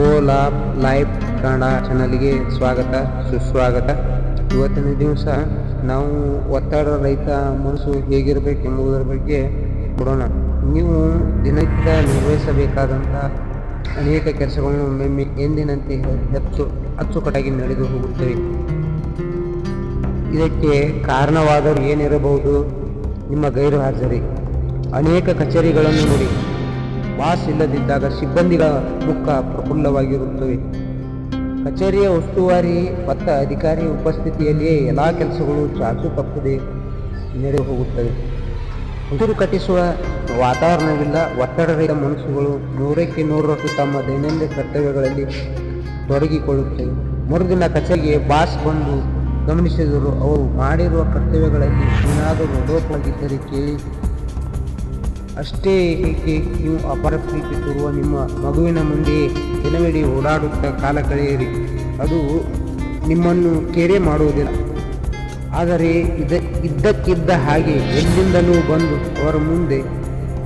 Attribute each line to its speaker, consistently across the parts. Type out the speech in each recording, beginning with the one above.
Speaker 1: Lop life Kannada ಚಾನಲ್ಗೆ ಸ್ವಾಗತ, ಸುಸ್ವಾಗತ. ಇವತ್ತಿನ ದಿವಸ ನಾವು ಒತ್ತಡ ರಹಿತ ಮನಸ್ಸು ಹೇಗಿರಬೇಕು ಎಂಬುದರ ಬಗ್ಗೆ ಕೊಡೋಣ ನೀವು ದಿನನಿತ್ಯ ನಿರ್ವಹಿಸಬೇಕಾದಂಥ ಅನೇಕ ಕೆಲಸಗಳನ್ನು ಒಮ್ಮೊಮ್ಮೆ ಎಂದಿನಂತೆ ಹೆಚ್ಚು ಅಚ್ಚುಕಟ್ಟಾಗಿ ನಡೆದು ಹೋಗುತ್ತವೆ. ಇದಕ್ಕೆ ಕಾರಣವಾದರೂ ಏನಿರಬಹುದು? ನಿಮ್ಮ ಗೈರು ಹಾಜರಿ ಅನೇಕ ಕಚೇರಿಗಳನ್ನು ನೋಡಿ. ಬಾಸ್ ಇಲ್ಲದಿದ್ದಾಗ ಸಿಬ್ಬಂದಿಗಳ ದುಃಖ ಪ್ರಫುಲ್ಲವಾಗಿರುತ್ತವೆ. ಕಚೇರಿಯ ಉಸ್ತುವಾರಿ, ಮತ್ತು ಅಧಿಕಾರಿ ಉಪಸ್ಥಿತಿಯಲ್ಲಿಯೇ ಎಲ್ಲ ಕೆಲಸಗಳು ಚಾಚು ತಪ್ಪದೆ ನಡೆದು ಹೋಗುತ್ತವೆ. ಉಸಿರು ಕಟ್ಟಿಸುವ ವಾತಾವರಣವಿಲ್ಲ ಒತ್ತಡದ ಮನಸ್ಸುಗಳು ನೂರಕ್ಕೆ ನೂರರಷ್ಟು ತಮ್ಮ ದೈನಂದಿನ ಕರ್ತವ್ಯಗಳಲ್ಲಿ ತೊಡಗಿಕೊಳ್ಳುತ್ತವೆ. ಮರುದಿನ ಕಚೇರಿಗೆ ಬಾಸ್ ಬಂದು ಗಮನಿಸಿದರು ಅವರು ಮಾಡಿರುವ ಕರ್ತವ್ಯಗಳಲ್ಲಿ ಏನಾದರೂ ಲೋಪವಾಗಿದ್ದರೆ ಕೇಳಿ. ಅಷ್ಟೇ ಏಕೆ ನೀವು ಅಪರ ಪ್ರೀತಿ ನಿಮ್ಮ ಮಗುವಿನ ಮುಂದೆ ದಿನವಿಡೀ ಓಡಾಡುತ್ತಾ ಕಾಲ ಕಳೆಯಿರಿ. ಅದು ನಿಮ್ಮನ್ನು ಕೇರೆ ಮಾಡುವುದಿಲ್ಲ. ಆದರೆ ಇದ ಇದ್ದಕ್ಕಿದ್ದ ಹಾಗೆ ಎಲ್ಲಿಂದಲೂ ಬಂದು ಅವರ ಮುಂದೆ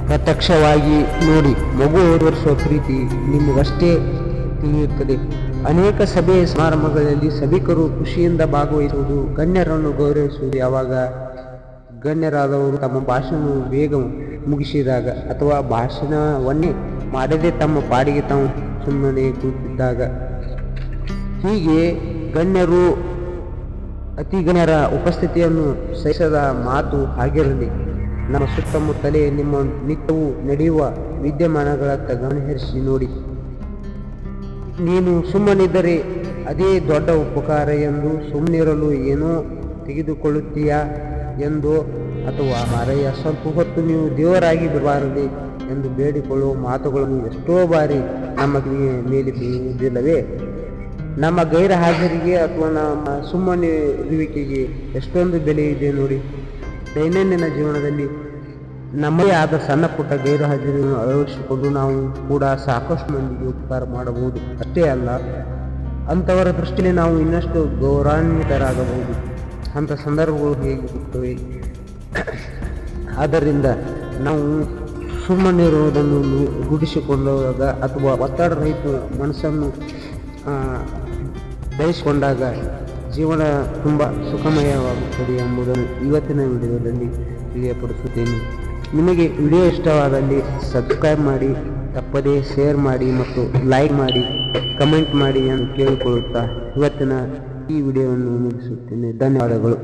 Speaker 1: ಪ್ರತ್ಯಕ್ಷವಾಗಿ ನೋಡಿ ಮಗು ತೋರಿಸುವ ಪ್ರೀತಿ ನಿಮಗಷ್ಟೇ ತಿಳಿಯುತ್ತದೆ. ಅನೇಕ ಸಭೆ ಸಮಾರಂಭಗಳಲ್ಲಿ ಸಭಿಕರು ಖುಷಿಯಿಂದ ಭಾಗವಹಿಸುವುದು ಗಣ್ಯರನ್ನು ಗೌರವಿಸುವುದು. ಯಾವಾಗ ಗಣ್ಯರಾದವರು ತಮ್ಮ ಭಾಷೆಯನ್ನು ಬೇಗ ಮುಗಿಸಿದಾಗ ಅಥವಾ ಭಾಷಣವನ್ನೇ ಮಾಡದೆ ತಮ್ಮ ಪಾಡಿಗೆ ತಾವು ಸುಮ್ಮನೆ ಕೂತಿದ್ದಾಗ ಹೀಗೆ ಗಣ್ಯರು ಅತಿ ಗಣ್ಯರ ಉಪಸ್ಥಿತಿಯನ್ನು ಸಹಿಸದ ಮಾತು ಆಗಿರಲಿ ನಮ್ಮ ಸುತ್ತಮುತ್ತಲೇ ನಿಮ್ಮ ನಿತ್ಯವೂ ನಡೆಯುವ ವಿದ್ಯಮಾನಗಳತ್ತ ಗಮನಹರಿಸಿ ನೋಡಿ. ನೀನು ಸುಮ್ಮನಿದ್ದರೆ ಅದೇ ದೊಡ್ಡ ಉಪಕಾರ ಎಂದು ಸುಮ್ಮನಿರಲು ಏನೋ ತೆಗೆದುಕೊಳ್ಳುತ್ತೀಯಾ ಎಂದು ಅಥವಾ ಮಾರಯ್ಯ, ಸ್ವಲ್ಪ ಹೊತ್ತು ನೀವು ದೇವರಾಗಿ ಬಿಡಬಾರದೆ ಎಂದು ಬೇಡಿಕೊಳ್ಳುವ ಮಾತುಗಳನ್ನು ಎಷ್ಟೋ ಬಾರಿ ನಮ್ಮ ಮೇಲೆ ಬೀಳುವುದಿಲ್ಲವೇ ನಮ್ಮ ಗೈರ ಹಾಜರಿಗೆ ಅಥವಾ ನಮ್ಮ ಸುಮ್ಮನೆ ಇರುವಿಕೆಗೆ ಎಷ್ಟೊಂದು ಬೆಲೆ ಇದೆ ನೋಡಿ. ದೈನಂದಿನ ಜೀವನದಲ್ಲಿ ನಮ್ಮದೇ ಆದ ಸಣ್ಣ ಪುಟ್ಟ ಗೈರು ಹಾಜರಿಯನ್ನು ಅಳವಡಿಸಿಕೊಂಡು ನಾವು ಕೂಡ ಸಾಕಷ್ಟು ಮಂದಿಗೆ ಉಪಕಾರ ಮಾಡಬಹುದು. ಅಷ್ಟೇ ಅಲ್ಲ, ಅಂಥವರ ದೃಷ್ಟಿಯಲ್ಲಿ ನಾವು ಇನ್ನಷ್ಟು ಗೌರವಾನ್ವಿತರಾಗಬಹುದು. ಅಂಥ ಸಂದರ್ಭಗಳು ಹೇಗಿರುತ್ತವೆ? ಆದ್ದರಿಂದ ನಾವು ಸುಮ್ಮನಿರುವುದನ್ನು ಗುಡಿಸಿಕೊಳ್ಳುವಾಗ ಅಥವಾ ಒತ್ತಡ ರಹಿತ ಮನಸ್ಸನ್ನು ಬಯಸಿಕೊಂಡಾಗ ಜೀವನ ತುಂಬ ಸುಖಮಯವಾಗುತ್ತದೆ ಎಂಬುದನ್ನು ಇವತ್ತಿನ ವಿಡಿಯೋದಲ್ಲಿ ತಿಳಿಯಪಡಿಸುತ್ತೇನೆ. ನಿಮಗೆ ವಿಡಿಯೋ ಇಷ್ಟವಾದಲ್ಲಿ ಸಬ್ಸ್ಕ್ರೈಬ್ ಮಾಡಿ, ತಪ್ಪದೇ ಶೇರ್ ಮಾಡಿ ಮತ್ತು ಲೈಕ್ ಮಾಡಿ, ಕಮೆಂಟ್ ಮಾಡಿ ಎಂದು ಕೇಳಿಕೊಳ್ಳುತ್ತಾ ಇವತ್ತಿನ ಈ ವಿಡಿಯೋವನ್ನು ಮುಗಿಸುತ್ತೇನೆ. ಧನ್ಯವಾದಗಳು.